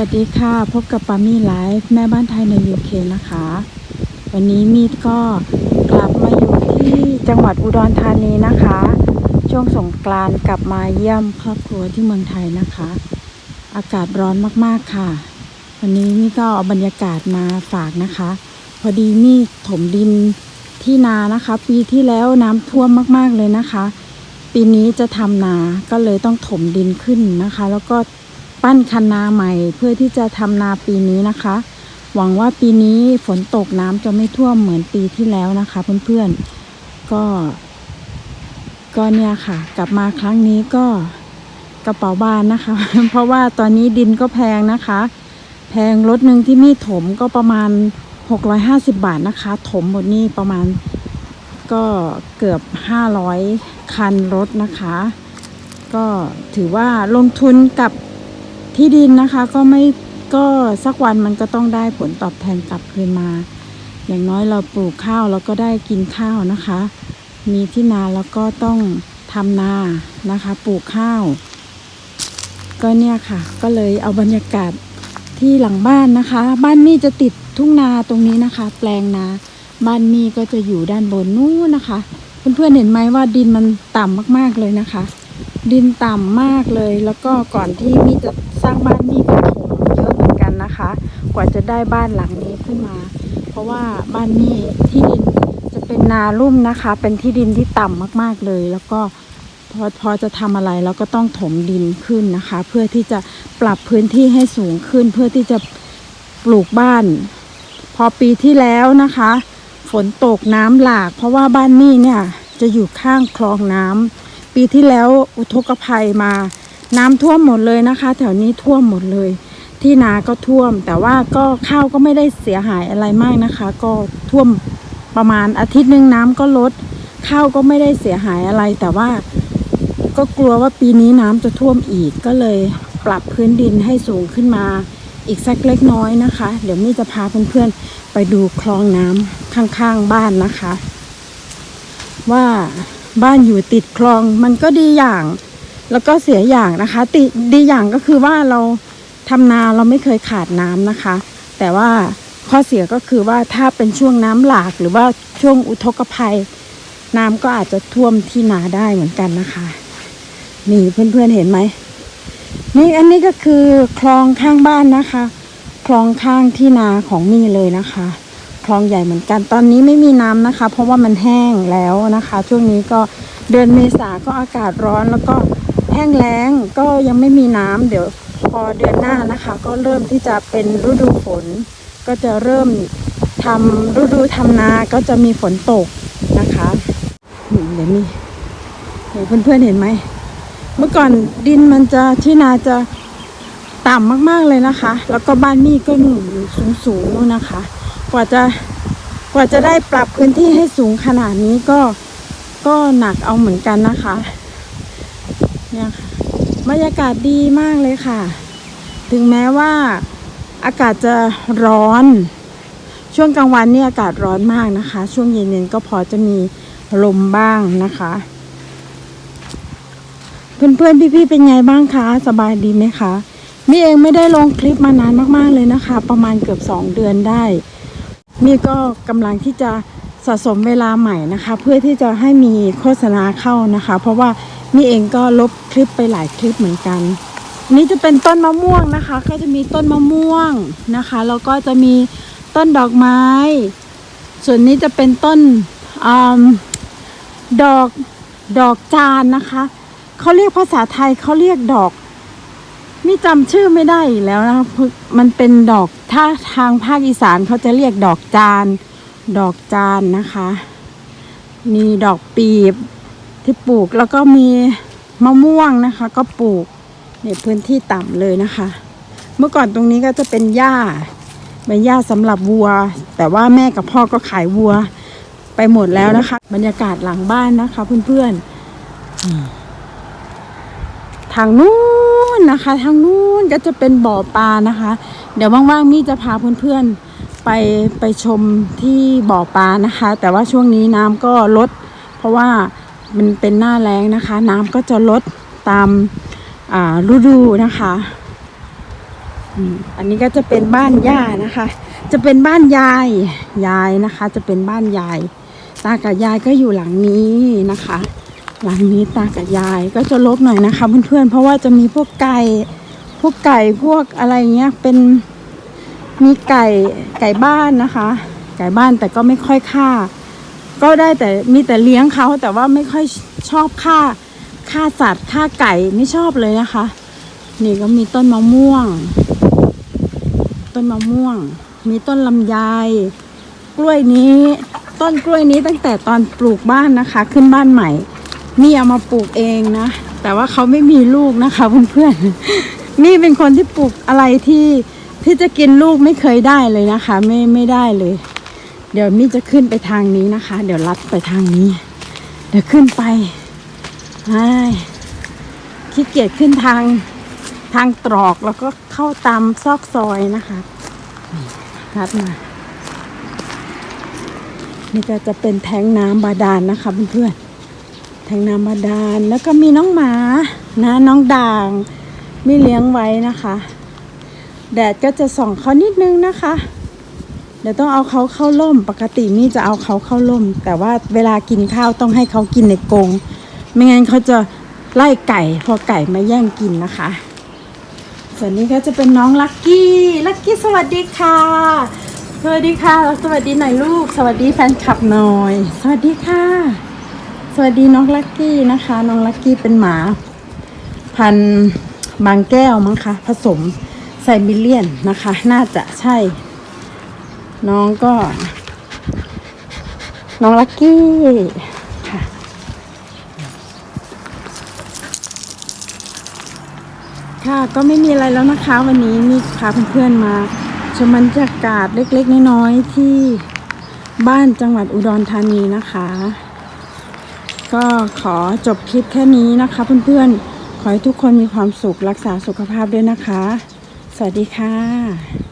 วัสดีค่ะ พบกับปามี่ไลฟ์แม่บ้านไทยในยูเคนะคะ วันนี้มีดก็กลับมาอยู่ที่จังหวัดอุดรธานีนะคะ ช่วงสงกรานต์กลับมาเยี่ยมครอบครัวที่เมืองไทยนะคะ อากาศร้อนมากๆค่ะ วันนี้มี่ก็เอาบรรยากาศมาฝากนะคะ พอดีมี่ถมดินที่นานะคะ ปีที่แล้วน้ำท่วมมากๆเลยนะคะ ปีนี้จะทำนาก็เลยต้องถมดินขึ้นนะคะ แล้วก็ ปั้นคันนาใหม่ เพื่อที่จะทำนาปีนี้นะคะ หวังว่าปีนี้ฝนตกน้ำจะไม่ท่วมเหมือนปีที่แล้วนะคะ เพื่อนๆ ก็ ก็เนี่ยค่ะ กลับมาครั้งนี้ก็กระเป๋าบานนะคะ เพราะว่าตอนนี้ดินก็แพงนะคะ แพงรถหนึ่งที่มีถมก็ประมาณ 650 บาทนะคะ ถมหมดนี่ประมาณก็เกือบ 500 คันรถนะคะ ก็ถือว่าลงทุนกับ ที่ดินนะคะก็ไม่ก็สักวันมันก็ต้องได้ผลตอบแทนกลับคืนมา อย่างน้อยเราปลูกข้าวเราก็ได้กินข้าวนะคะ มีที่นาแล้วก็ต้องทำนานะคะ ปลูกข้าว ก็เนี่ยค่ะ ก็เลยเอาบรรยากาศที่หลังบ้านนะคะ บ้านมี่จะติดทุ่งนาตรงนี้นะคะ แปลงนาบ้านมีก็จะอยู่ด้านบนนู้นนะคะ เพื่อนๆเห็นไหมว่าดินมันต่ำมากๆเลยนะคะ ดินต่ำมากเลยแล้วก็ก่อนที่มีจะ ร้างบ้านมีก็ถมเยอะเหมือนกันนะคะ กว่าจะได้บ้านหลังนี้ขึ้นมา เพราะว่าบ้านมีที่ดินจะเป็นนาลุ่มนะคะ เป็นที่ดินที่ต่ำมากๆเลย แล้วก็พอพอจะทำอะไรเราก็ต้องถมดินขึ้นนะคะ เพื่อที่จะปรับพื้นที่ให้สูงขึ้น เพื่อที่จะปลูกบ้าน พอปีที่แล้วนะคะ ฝนตกน้ำหลาก เพราะว่าบ้านนี่เนี่ยจะอยู่ข้างคลองน้ำปีที่แล้วอุทกภัยมา น้ำท่วมหมดเลยนะคะ แถวนี้ท่วมหมดเลย ที่นาก็ท่วม แต่ว่าก็ข้าวก็ไม่ได้เสียหายอะไรมากนะคะ ก็ท่วมประมาณอาทิตย์หนึ่งน้ำก็ลด ข้าวก็ไม่ได้เสียหายอะไร แต่ว่าก็กลัวว่าปีนี้น้ำจะท่วมอีกก็เลยปรับพื้นดินให้สูงขึ้นมาอีกสักเล็กน้อยนะคะ เดี๋ยวมี่จะพาเพื่อนๆไปดูคลองน้ำข้างๆบ้านนะคะ ว่าบ้านอยู่ติดคลองมันก็ดีอย่าง แล้วก็เสียอย่างนะคะติดีอย่างก็คือว่าเราทำนาเราไม่เคยขาดน้ำนะคะ แต่ว่าข้อเสียก็คือว่าถ้าเป็นช่วงน้ำหลากหรือว่าช่วงอุทกภัย น้ำก็อาจจะท่วมที่นาได้เหมือนกันนะคะ นี่เพื่อนๆเห็นไหมนี่อันนี้ก็คือคลองข้างบ้านนะคะ คลองข้างที่นาของมี่เลยนะคะ คลองใหญ่เหมือนกันตอนนี้ไม่มีน้ำนะคะ เพราะว่ามันแห้งแล้วนะคะ ช่วงนี้ก็เดือนเมษาก็อากาศร้อนแล้วก็ แห้งแล้งก็ยังไม่มีน้ำเดี๋ยวพอเดือนหน้านะคะ ก็เริ่มที่จะเป็นฤดูฝน ก็จะเริ่มทำฤดูทำนาก็จะมีฝนตกนะคะเดี๋ยวมีเห็นเพื่อนๆเห็นไหมเมื่อก่อนดินมันจะที่นาจะต่ำมากๆเลยนะคะ แล้วก็บ้านนี่ก็หนุนอยู่สูงๆนู่นนะคะ กว่าจะกว่าจะได้ปรับพื้นที่ให้สูงขนาดนี้ก็ก็หนักเอาเหมือนกันนะคะ เนี่ยค่ะบรรยากาศดีมากเลยค่ะ ถึงแม้ว่าอากาศจะร้อน ช่วงกลางวันนี่อากาศร้อนมากนะคะ ช่วงเย็นๆก็พอจะมีลมบ้างนะคะเพื่อนๆพี่ๆเป็นไงบ้างคะสบายดีไหมคะมี่เองไม่ได้ลงคลิปมานานมากๆเลยนะคะ ประมาณเกือบสองเดือนได้มี่ก็กำลังที่จะสะสมเวลาใหม่นะคะ เพื่อที่จะให้มีโฆษณาเข้านะคะ เพราะว่า มี่เองก็ลบคลิปไปหลายคลิปเหมือนกันนนี้จะเป็นต้นมะม่วงนะคะ ก็จะมีต้นมะม่วงนะคะแล้วก็จะมีต้นดอกไม้ ส่วนนี้จะเป็นต้นอดอกดอกจานนะคะเขาเรียกภาษาไทยเขาเรียกดอกไม่จำชื่อไม่ได้แล้วนะคะมันเป็นดอกถ้าทางภาคอีสานเขาจะเรียกดอกจาน ดอกจานนะคะ มีดอกปีบ ที่ปลูกแล้วก็มีมะม่วงนะคะ ก็ปลูกในพื้นที่ต่ำเลยนะคะ เมื่อก่อนตรงนี้ก็จะเป็นหญ้าเป็นหญ้าสำหรับวัว แต่ว่าแม่กับพ่อก็ขายวัวไปหมดแล้วนะคะ บรรยากาศหลังบ้านนะคะ เพื่อนๆทางนู้นนะคะ ทางนู้นก็จะเป็นบ่อปลานะคะ เดี๋ยวว่างๆมี่จะพาเพื่อนๆไปไปชมที่บ่อปลานะคะ แต่ว่าช่วงนี้น้ำก็ลด เพราะว่า มันเป็นหน้าแล้งนะคะ น้ำก็จะลดตามฤดูนะคะอันนี้ก็จะเป็นบ้านย่านะคะ จะเป็นบ้านยายยายนะคะ จะเป็นบ้านยาย ตากับยายก็อยู่หลังนี้นะคะ หลังนี้ตากับยายก็จะลบหน่อยนะคะเพื่อนๆเพราะว่าจะมีพวกไก่พวกไก่พวกอะไรเงี้ยเป็นมีไก่ไก่บ้านนะคะ ไก่บ้านแต่ก็ไม่ค่อยฆ่า ก็ได้แต่มีแต่เลี้ยงเขาแต่ว่าไม่ค่อยชอบฆ่าฆ่าสัตว์ฆ่าไก่ไม่ชอบเลยนะคะ นี่ก็มีต้นมะม่วง ต้นมะม่วง มีต้นลำไยกล้วยนี้ ต้นกล้วยนี้ตั้งแต่ตอนปลูกบ้านนะคะ ขึ้นบ้านใหม่ นี่เอามาปลูกเองนะ แต่ว่าเขาไม่มีลูกนะคะเพื่อนๆนี่เป็นคนที่ปลูกอะไรที่ที่จะกินลูกไม่เคยได้เลยนะคะ ไม่ไม่ได้เลย เดี๋ยวมี่จะขึ้นไปทางนี้นะคะ เดี๋ยวลัดไปทางนี้ เดี๋ยวขึ้นไปไอ้ขี้เกียจขึ้นทางทางตรอกแล้วก็เข้าตามซอกซอยนะคะลัดมานี่ก็จะเป็นแทงน้ำบาดาลนะคะเพื่อนๆแทงน้ำบาดาลแล้วก็มีน้องหมานะน้องด่างไมีเลี้ยงไว้นะคะ แดดก็จะส่องเขานิดนึงนะคะ ดี๋ยวต้องเอาเขาเข้าร่ม ปกตินี่จะเอาเขาเข้าร่ม แต่ว่าเวลากินข้าวต้องให้เขากินในกรงไม่งั้นเขาจะไล่ไก่ พอไก่มาแย่งกินนะคะ ส่วนนี้ก็จะเป็นน้องลักกี้ลักกี้สวัสดีค่ะ สวัสดีค่ะ สวัสดีหน่อยลูก สวัสดีแฟนคลับหน่อย สวัสดีค่ะ สวัสดีน้องลักกี้นะคะ น้องลักกี้เป็นหมา พันบางแก้วมั้งคะผสมไซบีเรียนนะคะ น่าจะใช่ น้องก็ น้องลักกี้ค่ะ ค่ะก็ไม่มีอะไรแล้วนะคะ วันนี้มีพาเพื่อนๆมาชมบรรยากาศเล็กๆน้อยๆที่บ้านจังหวัดอุดรธานีนะคะ ก็ขอจบคลิปแค่นี้นะคะเพื่อนๆ ขอให้ทุกคนมีความสุขรักษาสุขภาพด้วยนะคะ สวัสดีค่ะ